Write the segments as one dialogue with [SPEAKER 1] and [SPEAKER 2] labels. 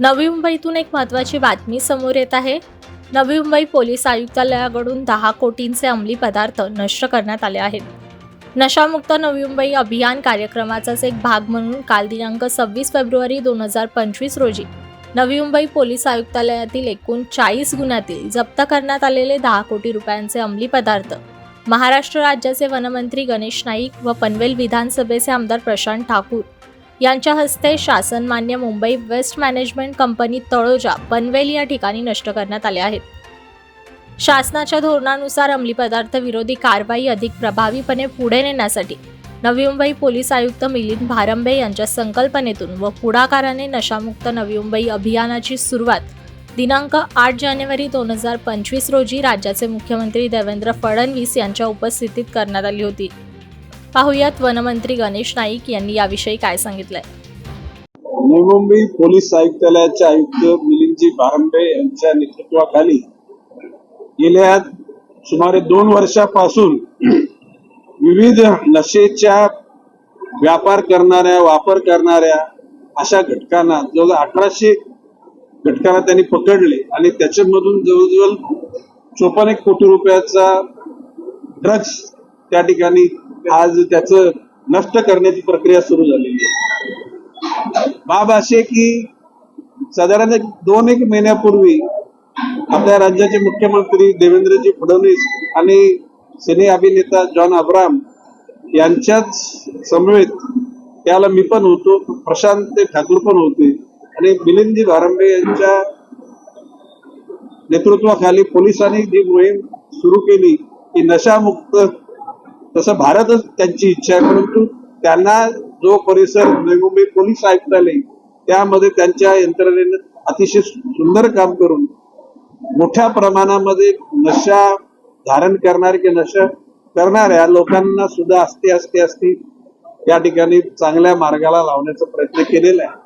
[SPEAKER 1] नवी मुंबईतून एक महत्त्वाची बातमी समोर येत आहे. नवी मुंबई पोलीस आयुक्तालयाकडून दहा कोटींचे अंमली पदार्थ नष्ट करण्यात आले आहेत. नशामुक्त नवी मुंबई अभियान कार्यक्रमाचाच एक भाग म्हणून काल दिनांक सव्वीस फेब्रुवारी दोन हजार पंचवीस रोजी नवी मुंबई पोलीस आयुक्तालयातील एकूण चाळीस गुन्ह्यातील जप्त करण्यात आलेले दहा कोटी रुपयांचे अंमली पदार्थ महाराष्ट्र राज्याचे वनमंत्री गणेश नाईक व पनवेल विधानसभेचे आमदार प्रशांत ठाकूर यांच्या हस्ते शासन मान्य Mumbai waste management company Taloja Panvel या ठिकाणी नष्ट करण्यात आले आहेत. शासनाच्या धोरणानुसार अंमली पदार्थ विरोधी कारवाई अधिक प्रभावीपणे पुढे नेण्यासाठी नवी मुंबई पोलीस आयुक्त मिलिंद भारंबे यांच्या संकल्पनेतून व पुढाकाराने नशामुक्त नवी मुंबई अभियानाची सुरुवात दिनांक आठ जानेवारी दोन हजार पंचवीस रोजी राज्याचे मुख्यमंत्री देवेंद्र फडणवीस यांच्या उपस्थितीत करण्यात आली होती. पाहुयात वनमंत्री गणेश नाईक यांनी याविषयी काय सांगितलंय.
[SPEAKER 2] नवी मुंबई पोलीस आयुक्तालयाचे आयुक्त मिलिंदजी बारंबे यांच्या नेतृत्वाखाली गेल्या सुमारे दोन वर्षापासून विविध नशेच्या व्यापार करणाऱ्या वापर करणाऱ्या अशा घटकांना जवळजवळ अठराशे घटकांना त्यांनी पकडले आणि त्याच्यामधून जवळजवळ चोपन्न एक कोटी रुपयाचा ड्रग्स त्या ठिकाणी आज त्याचं नष्ट करण्याची प्रक्रिया सुरू झालेली आहे. बाब असे की साधारण एक दोन एक महिन्यापूर्वी आपल्या राज्याचे मुख्यमंत्री देवेंद्रजी फडणवीस आणि सिने अभिनेता जॉन अब्राम यांच्याच समवेत त्याला मी पण होतो प्रशांत ठाकूर पण होते आणि मिलिंदजी भारंबे यांच्या नेतृत्वाखाली पोलिसांनी जी मोहीम सुरू केली की नशामुक्त तसं भारतच त्यांची इच्छा आहे परंतु त्यांना जो परिसर नवी मुंबई पोलीस आयुक्तालय त्यामध्ये त्यांच्या यंत्रणेनं अतिशय सुंदर काम करून मोठ्या प्रमाणामध्ये नशा धारण करणारे किंवा नशा करणाऱ्या लोकांना सुद्धा असते असते असते या ठिकाणी चांगल्या मार्गाला लावण्याचा प्रयत्न केलेला आहे.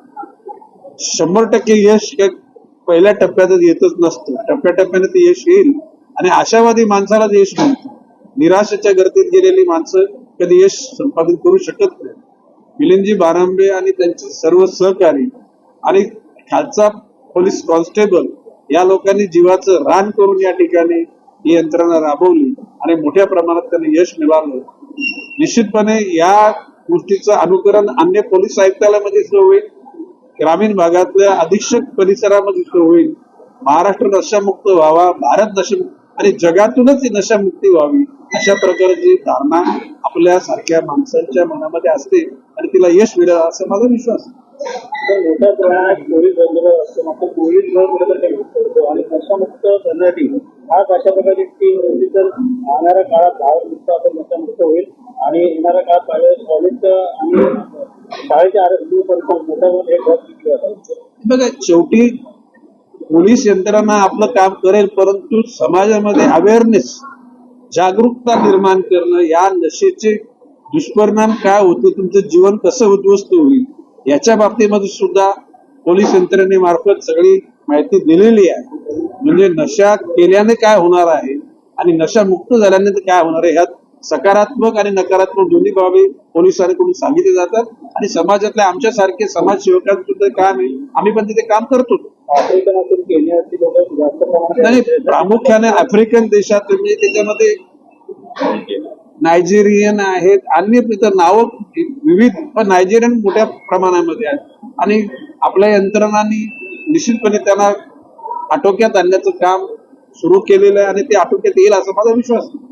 [SPEAKER 2] शंभर टक्के यश काय पहिल्या टप्प्यातच येतच नसतं. टप्प्याटप्प्याने ते यश येईल आणि आशावादी माणसालाच यश मिळतं. निराशेच्या गर्दीत गेलेली माणसं कधी यश संपादन करू शकत नाही. मिलिंदजी बारांबे आणि त्यांचे सर्व सहकारी आणि खालचा पोलीस कॉन्स्टेबल या लोकांनी जीवाचं रान करून या ठिकाणी ही यंत्रणा राबवली आणि मोठ्या प्रमाणात त्यांनी यश मिळालं. निश्चितपणे या गोष्टीचं अनुकरण अन्य पोलीस आयुक्तालयामध्ये होईल. ग्रामीण भागातल्या अधीक्षक परिसरामध्ये होईल. महाराष्ट्र नशामुक्त व्हावा भारत नशामुक्त आणि जगातूनच ही नशामुक्ती व्हावी अशा प्रकारची धारणा आपल्या सारख्या माणसांच्या मनामध्ये असते आणि तिला यश मिळेल असा माझा विश्वास
[SPEAKER 3] मोठ्या प्रमाणात पोलीस बंदोबस्त असतो. मात्र पोलीस पडतो आणि नशामुक्त करण्यासाठी आज अशा प्रकारची टीम होती तर येणाऱ्या काळात भारत आपण नशामुक्त होईल. आणि येणाऱ्या काळात पाहिजे कॉलेज आणि शाळेच्या आरोग्य मोठ्या हे जातात
[SPEAKER 2] बघा शेवटी पोलीस यंत्रणा आपलं काम करेल परंतु समाजामध्ये अवेअरनेस जागरूकता निर्माण करणं या नशेचे दुष्परिणाम काय होते तुमचं जीवन कसं उद्ध्वस्त होईल याच्या बाबतीमध्ये सुद्धा पोलीस यंत्रणेमार्फत सगळी माहिती दिलेली आहे. म्हणजे नशा केल्याने काय होणार आहे आणि नशा मुक्त झाल्याने काय होणार आहे ह्यात सकारात्मक आणि नकारात्मक दोन्ही बाबी पोलिसांकडून सांगितले जातात. आणि समाजातल्या आमच्यासारखे समाजसेवकांचं काम आहे. आम्ही पण तिथे काम करतो. नाही प्रामुख्याने आफ्रिकन देशात म्हणजे त्याच्यामध्ये नायजेरियन आहेत. अन्य तिथं नावं विविध पण नायजेरियन मोठ्या प्रमाणामध्ये आहेत. आणि आपल्या यंत्रणांनी निश्चितपणे त्यांना आटोक्यात आणण्याचं काम सुरू केलेलं आहे आणि ते आटोक्यात येईल असा माझा विश्वास आहे.